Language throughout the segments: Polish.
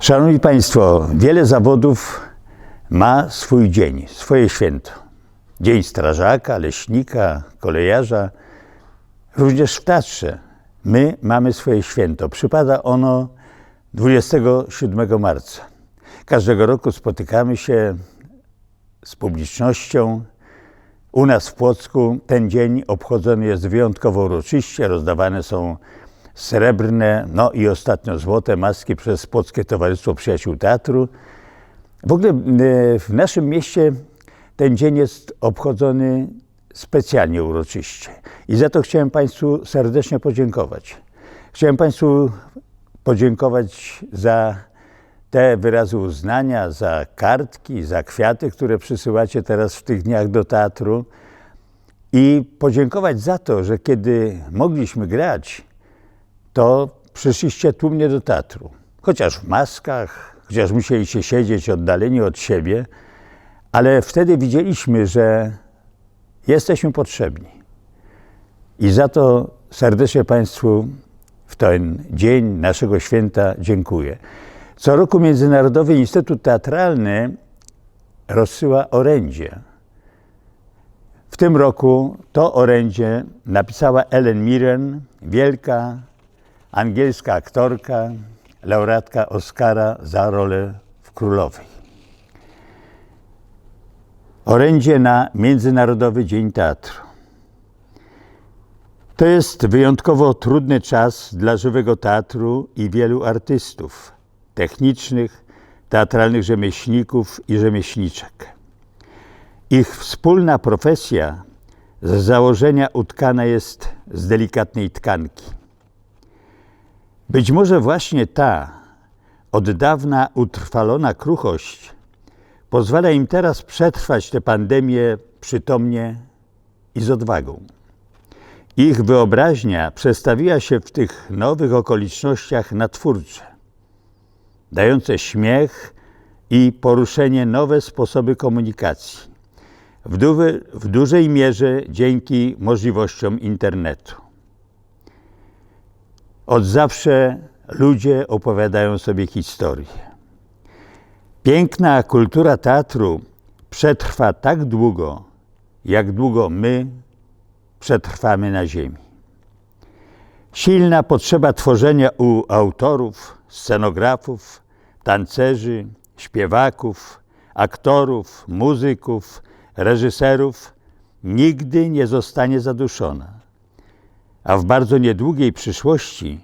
Szanowni Państwo, wiele zawodów ma swój dzień, swoje święto. Dzień strażaka, leśnika, kolejarza, również w teatrze. My mamy swoje święto. Przypada ono 27 marca. Każdego roku spotykamy się z publicznością. U nas w Płocku ten dzień obchodzony jest wyjątkowo uroczyście. Rozdawane są srebrne, no i ostatnio złote maski przez Płockie Towarzystwo Przyjaciół Teatru. W ogóle e, w naszym mieście ten dzień jest obchodzony specjalnie uroczyście. I za to chciałem Państwu serdecznie podziękować. Chciałem Państwu podziękować za te wyrazy uznania, za kartki, za kwiaty, które przysyłacie teraz w tych dniach do teatru. I podziękować za to, że kiedy mogliśmy grać, to przyszliście tłumnie do teatru. Chociaż w maskach, chociaż musieliście siedzieć oddaleni od siebie, ale wtedy widzieliśmy, że jesteśmy potrzebni. I za to serdecznie Państwu w ten dzień naszego święta dziękuję. Co roku Międzynarodowy Instytut Teatralny rozsyła orędzie. W tym roku to orędzie napisała Ellen Mirren, wielka angielska aktorka, laureatka Oscara za rolę w Królowej. Orędzie na Międzynarodowy Dzień Teatru. To jest wyjątkowo trudny czas dla żywego teatru i wielu artystów technicznych, teatralnych rzemieślników i rzemieślniczek. Ich wspólna profesja z założenia utkana jest z delikatnej tkanki. Być może właśnie ta od dawna utrwalona kruchość pozwala im teraz przetrwać tę pandemię przytomnie i z odwagą. Ich wyobraźnia przestawiła się w tych nowych okolicznościach na twórcze, dające śmiech i poruszenie nowe sposoby komunikacji, w, du- w dużej mierze dzięki możliwościom internetu. Od zawsze ludzie opowiadają sobie historię. Piękna kultura teatru przetrwa tak długo, jak długo my przetrwamy na Ziemi. Silna potrzeba tworzenia u autorów, scenografów, tancerzy, śpiewaków, aktorów, muzyków, reżyserów nigdy nie zostanie zaduszona, a w bardzo niedługiej przyszłości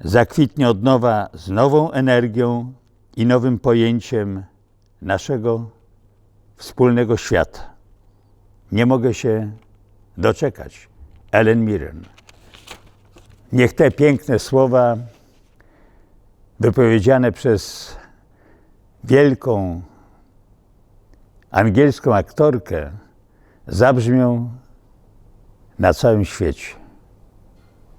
zakwitnie od nowa z nową energią i nowym pojęciem naszego wspólnego świata. Nie mogę się doczekać. Ellen Mirren. Niech te piękne słowa wypowiedziane przez wielką angielską aktorkę zabrzmią na całym świecie.